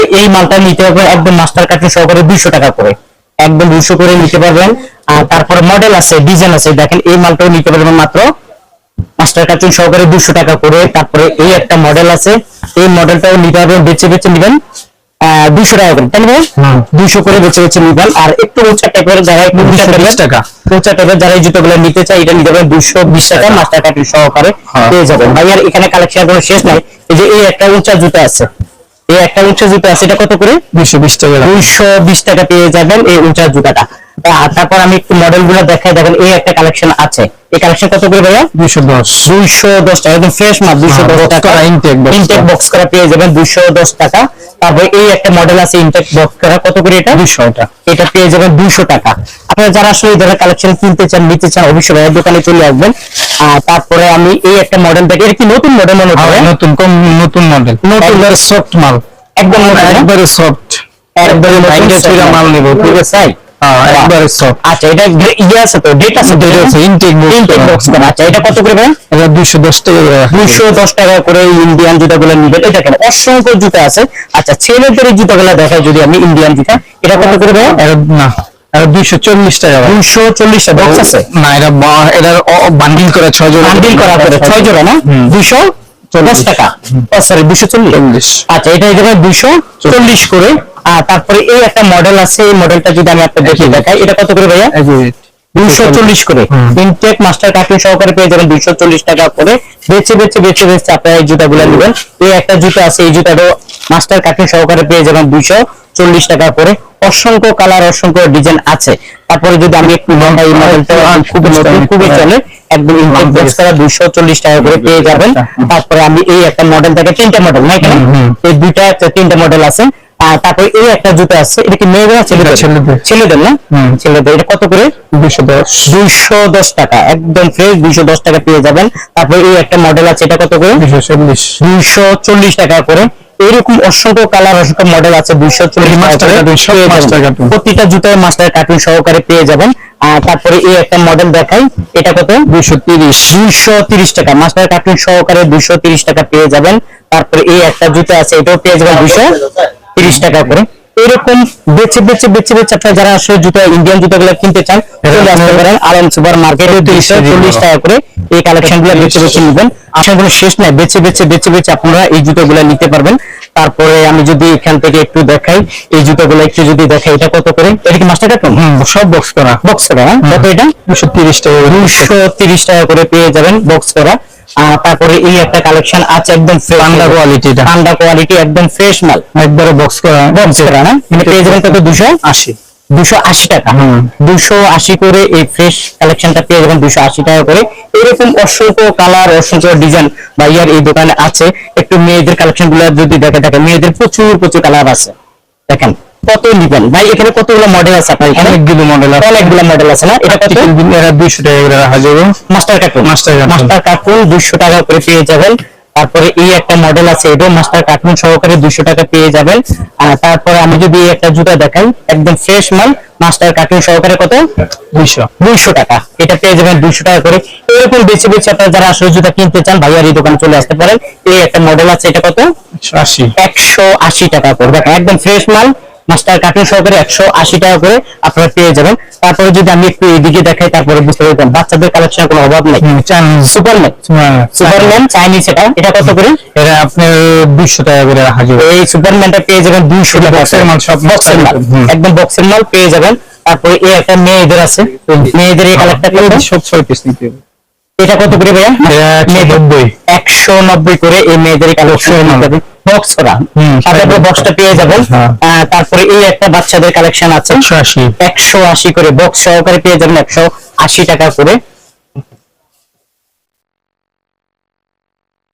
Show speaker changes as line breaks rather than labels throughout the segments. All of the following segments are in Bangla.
কিন্তু এই মালটা নিতে পারবেন একদম মাস্টার কার্টুন সহকারে দুইশো টাকা করে। একদম দুইশো করে নিতে পারবেন। আর তারপরে মডেল আছে ডিজাইন আছে দেখেন এই মালটাও নিতে পারবেন মাত্র মাস্টার কার্টুন সহকারে দুশো টাকা করে। তারপরে এই একটা মডেল আছে এই মডেলটাও নিতে পারবেন বেছে বেছে নিবেন। দুশো টাকা করে তাই না দুশো করে বেছে বেছে নিবেন। আর একটু উঁচা টাইপের যারা একটু উঁচা
220
টাইপের
টাকা।
উঁচা টাইপের যারা এই জুতোগুলো নিতে চায় এটা নিতে পারবেন দুশো বিশ টাকা মাস্টার কার্টুন সহকারে
হ্যাঁ।
পেয়ে যাবেন। ভাই আর এখানে কালেকশন কোনো শেষ নাই। এই যে এই একটা উঁচা জুতো আছে। এই একটা উঁচা জুতো আছে এটা কত করে?
দুইশো বিশ টাকা।
দুইশো বিশ টাকা পেয়ে যাবেন এই উঁচা জুতাটা। তারপর আমি একটু মডেলগুলো দেখাই দেখেন এই একটা কালেকশন আছে। এই কালেকশন কত করে ভাইয়া?
দুইশো দশ।
দুইশো দশ টাকা একদম ফ্রেশ মাল দুইশো
হ্যাঁ,
দশ টাকা। ইনটেক
করা।
বক্স করা পেয়ে যাবেন দুইশো দশ টাকা। তারপরে এই একটা মডেল আছে ইনটেক বক্স করা কত করে এটা?
দুইশো এটা
পেয়ে যাবেন দুইশো টাকা। আপনারা যারা আসলে এই ধরনের কালেকশন কিনতে চান নিতে চান অবশ্যই ভাইয়ের দোকানে চলে আসবেন। তারপরে আমি এই একটা মডেল দেখি। এটা কি নতুন মডেল মনে
হ্যাঁ,
হয়
নতুন কম নতুন মডেল
নতুন।
সফট মাল।
একদম নতুন,
একবারে সফট একবারে মাল নিব।
ঠিক আছে?
হ্যাঁ একবারে সফট
আচ্ছা এটা ইয়ে আছে তো ডেট আছে
Date আছে, intake box
ইনটেক বক্স করা আচ্ছা এটা কত করে ভাই
এটা দুইশো দশ টাকা করে রাখা
দুইশো দশ টাকা করে ইন্ডিয়ান জুতাগুলো নিবেন। এটা কেন? অসংখ্য জুতা আছে। আচ্ছা ছেলেদের জুতাগুলো দেখাই যদি আমি ইন্ডিয়ান জুতা। এটা কত করে ভাই
না। টাকা
দুইশো চল্লিশ টাকা বক্স আছে?
না এটা বা- বান্ডিল করে ছয় জোড়া।
বান্ডিল করা করে ছয় জোড়া না? দুইশো দশ টাকা। সরি দুইশো চল্লিশ।
চল্লিশ।
আচ্ছা এটা এখানে দুইশো চল্লিশ করে। আর তারপরে এই একটা মডেল আছে এই মডেলটা যদি আমি আপনাদের দেখাই এটা কত করে ভাইয়া? দুইশো চল্লিশ করে। ইনটেক মাস্টার কার্টুন সহকারে পেয়ে যাবেন দুইশো চল্লিশ টাকা করে। বেছে বেছে বেছে বেছে আপনারা এই জুতাগুলো নেবেন। এই একটা জুতা আছে এই জুতাটাও মাস্টার কার্টুন সহকারে পেয়ে যাবেন দুইশো। চল্লিশ টাকা করে। অসংখ্য কালার অসংখ্য ডিজাইন আছে। তারপরে যদি আমি একটু দেখাই এই মডেলটা খুব নতুন খুবই চলে একদম ইনটেক বক্স করা দুইশো চল্লিশ টাকা করে পেয়ে যাবেন। তারপরে আমি এই একটা মডেল থেকে তিনটা মডেল না এখানে। এই দুইটা তিনটা মডেল আছে। তারপরে এই একটা জুতো আছে এটা কি মেয়েদের না ছেলেদের? না। ছেলেদের এটা কত করে?
দুইশো দশ।
দুইশো দশ টাকা একদম ফ্রেশ দুইশো দশ টাকা পেয়ে যাবেন। তারপরে এই একটা মডেল আছে এটা কত করে?
দুইশো চল্লিশ।
দুইশো চল্লিশ টাকা করে। এরকম অসংখ্য কালার অসংখ্য মডেল আছে দুইশো। প্রতিটা জুতায় মাস্টার কার্টুন সহকারে পেয়ে যাবেন। তারপরে এই একটা মডেল দেখাই এটা কত?
দুইশো তিরিশ।
দুইশো তিরিশ টাকা। মাস্টার কার্টুন সহকারে দুইশো তিরিশ টাকা পেয়ে যাবেন। তারপরে এই একটা জুতো আছে এটাও পেয়ে যাবেন দুইশো তিরিশ টাকা করে। এরকম বেছে বেছে বেছে বেছে আপনারা যারা আসলে জুতো ইন্ডিয়ান জুতোগুলো কিনতে চান চলে আসতে পারেন আলম সুপার মার্কেটে দুইশো চল্লিশ টাকা করে এই কালেকশনগুলো বেছে বেছে নিবেন। আসলে কোনো শেষ নাই। বেছে বেছে বেছে বেছে আপনারা এই জুতোগুলো নিতে পারবেন। তারপরে আমি যদি এখান থেকে একটু দেখাই এই জুতোগুলো একটু যদি দেখাই এটা কত করে? এটা কি মাস্টার কার্টুন
হুম সব বক্স করা।
বক্স করা হ্যাঁ? কত এটা?
দুইশো তিরিশ টাকা।
দুশো তিরিশ টাকা করে পেয়ে যাবেন বক্স করা। তারপরে এই একটা কালেকশন আছে একদম
ঠান্ডা কোয়ালিটি
ঠান্ডা কোয়ালিটি একদম ফ্রেশ মাল।
একবারে বক্স করা
বক্স করা না? এটা পেয়ে যাবেন কত? দুশো
আশি।
দুশো আশি টাকা।
হুম।
দুশো আশি করে এই ফ্রেশ কালেকশনটা পেয়ে যাবেন দুশো আশি টাকা করে। এরকম অসংখ্য কালার অসংখ্য ডিজাইন ভাইয়ার এই দোকানে আছে। একটু মেয়েদের কালেকশনগুলো যদি দেখে দেখেন মেয়েদের প্রচুর প্রচুর কালার আছে। দেখেন। কত নিবেন? ভাই এখানে কতগুলো মডেল আছে আপনার এখানে?
অনেকগুলো মডেল আছে।
অনেকগুলো মডেল আছে না? এটা কত?
এরা দুইশো টাকা করে রাখা যাবে।
Master cartoon
cartoon।
Master cartoon দুশো টাকা করে পেয়ে যাবেন। তারপরে এই একটা মডেল আছে মাস্টার কার্টুন সহকারে দুশো টাকা পেয়ে যাবেন। আর তারপরে আমি যদি এই একটা জুতা দেখাই একদম ফ্রেশ মাল মাস্টার কার্টুন সহকারে কত?
দুইশো।
দুইশো টাকা। এটা পেয়ে যাবেন দুইশো টাকা করে। এরকম বেছে বেছে আপনারা যারা আসলে জুতা কিনতে চান ভাইয়ার এই দোকানে চলে আসতে পারেন। এই একটা মডেল আছে এটা কত?
আশি।
একশো আশি টাকা করে। একদম ফ্রেশ মাল মাস্টার কার্টুন সহকারে একশো আশি টাকা করে আপনারা পেয়ে যাবেন। তারপরে যদি আমি একটু এদিকে দেখাই তারপরে বুঝতে পারবেন বাচ্চাদের কালেকশন কোনো অভাব নেই। সুপারম্যান সুপারম্যান চাইনিজ এটা। এটা কত করে?
এটা আপনার দুইশো টাকা করে যাবে।
এই সুপারম্যানটা পেয়ে যাবেন দুইশো
boxer মাল, সব
বক্সের মাল। একদম বক্সের মাল পেয়ে যাবেন। তারপরে এই একটা মেয়েদের আছে। মেয়েদের এই কালারটা
সব ছয় পিস নিতে হবে।
এটা কত করে ভাইয়া?
একশো নব্বই।
করে এই মেয়েদের কালেকশন বক্স করা
হুম,
বক্সটা পেয়ে যাবেন
হ্যাঁ।
তারপরে এই একটা বাচ্চাদের কালেকশন আছে।
একশো আশি।
একশো আশি করে বক্স সহকারে পেয়ে যাবেন একশো আশি টাকা করে।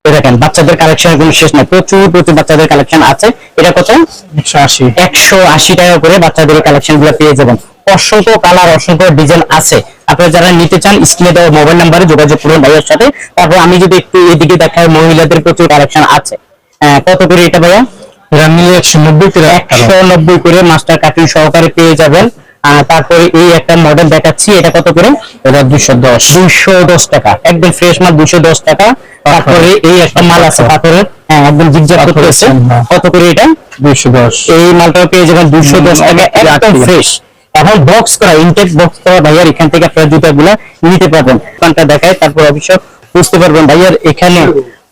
দেখেন বাচ্চাদের কালেকশন কোনো শেষ নাই। প্রচুর প্রচুর বাচ্চাদের কালেকশন আছে। এটা কত?
একশো আশি।
টাকা করে বাচ্চাদের কালেকশনগুলো পেয়ে যাবেন। অসংখ্য কালার অসংখ্য ডিজাইন আছে। আপনারা যারা নিতে চান স্ক্রিনে দেওয়া মোবাইল নাম্বারে যোগাযোগ করুন ভাইয়ের সাথে। তারপর আমি যদি একটু এদিকে দেখাই মহিলাদের প্রচুর কালেকশন আছে। কত করে এটা ভাইয়া?
এটা নিলে একশো নব্বই করে।
একশো নব্বই করে মাস্টার কার্টুন সহকারে পেয়ে যাবেন। তারপরে এই একটা মডেল দেখাচ্ছি এটা কত করে?
এটা দুইশো দশ।
দুইশো দশ টাকা। একদম ফ্রেশ মাল দুইশো দশ টাকা। তারপরে এই একটা মাল আছে পাথরের। হ্যাঁ একদম জিগজাগ করতেছে।
হ্যাঁ।
কত করে এটা?
দুইশো দশ।
এই মালটা পেয়ে যাবেন দুইশো দশ টাকা। একদম ফ্রেশ এখন বক্স করা ইনটেক বক্স করা ভাইয়ার এখান থেকে আপনার জুতাগুলো নিতে পারবেন। দোকানটা দেখায় তারপর অবশ্য বুঝতে পারবেন। ভাইয়ার এখানে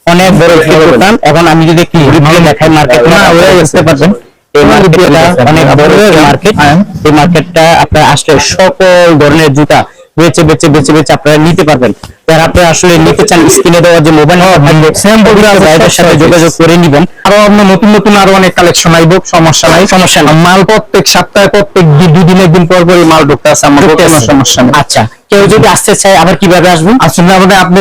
অনেক বড় একটি দোকান। এখন আমি যদি একটু ঘুরে ফিরে দেখাই মার্কেট না ওরা বুঝতে পারবেন এই মার্কেটটা অনেক বড় মার্কেট এই মার্কেটটা আপনার আসলে সকল ধরনের জুতা। বেচে বেচে বেচে বেচে আপনারা নিতে পারবেন। যারা আপনারা আসলে নিতে চান স্ক্রিনে দেওয়া যে মোবাইল থাকবে সেম ভাইদের সাথে যোগাযোগ করে নিবেন।
আরও আপনার নতুন নতুন আরও অনেক কালেকশন আইব সমস্যা নাই।
সমস্যা নাই।
মাল প্রত্যেক সপ্তাহে প্রত্যেক দু- দুই দিন একদিন পর পরই মাল ঢুকতে আছে আমার কোনো সমস্যা নেই।
আচ্ছা কেউ যদি আসতে চায় আবার কীভাবে আসবেন
আসলে আমাদের আপনি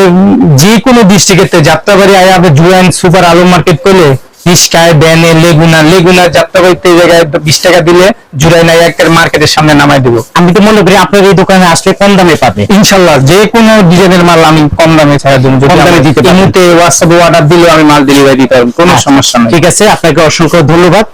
যে কোনো ডিস্ট্রিক্টের যাত্রাবাড়ি আয় আপনি জুয়ান সুপার আলু মার্কেট করলে রিস্কায় ব্যানে লেগুনা লেগুনা যাত্রা করতে জায়গায় বিশ টাকা দিলে জুড়াই নাই একটা মার্কেটের সামনে নামাই দেবো।
আমি তো মনে করি আপনার এই দোকানে আসলে কম দামে পাবে।
ইনশাল্লাহ যে কোনো ডিজাইনের মাল আমি কম দামে ছাড়া দেবো
কম দামে দিতে পারবেন।
ইমুতে হোয়াটসঅ্যাপে অর্ডার দিলেও আমি মাল ডেলিভারি দিতে পারব কোনো সমস্যা নাই।
ঠিক আছে আপনাকে অসংখ্য ধন্যবাদ।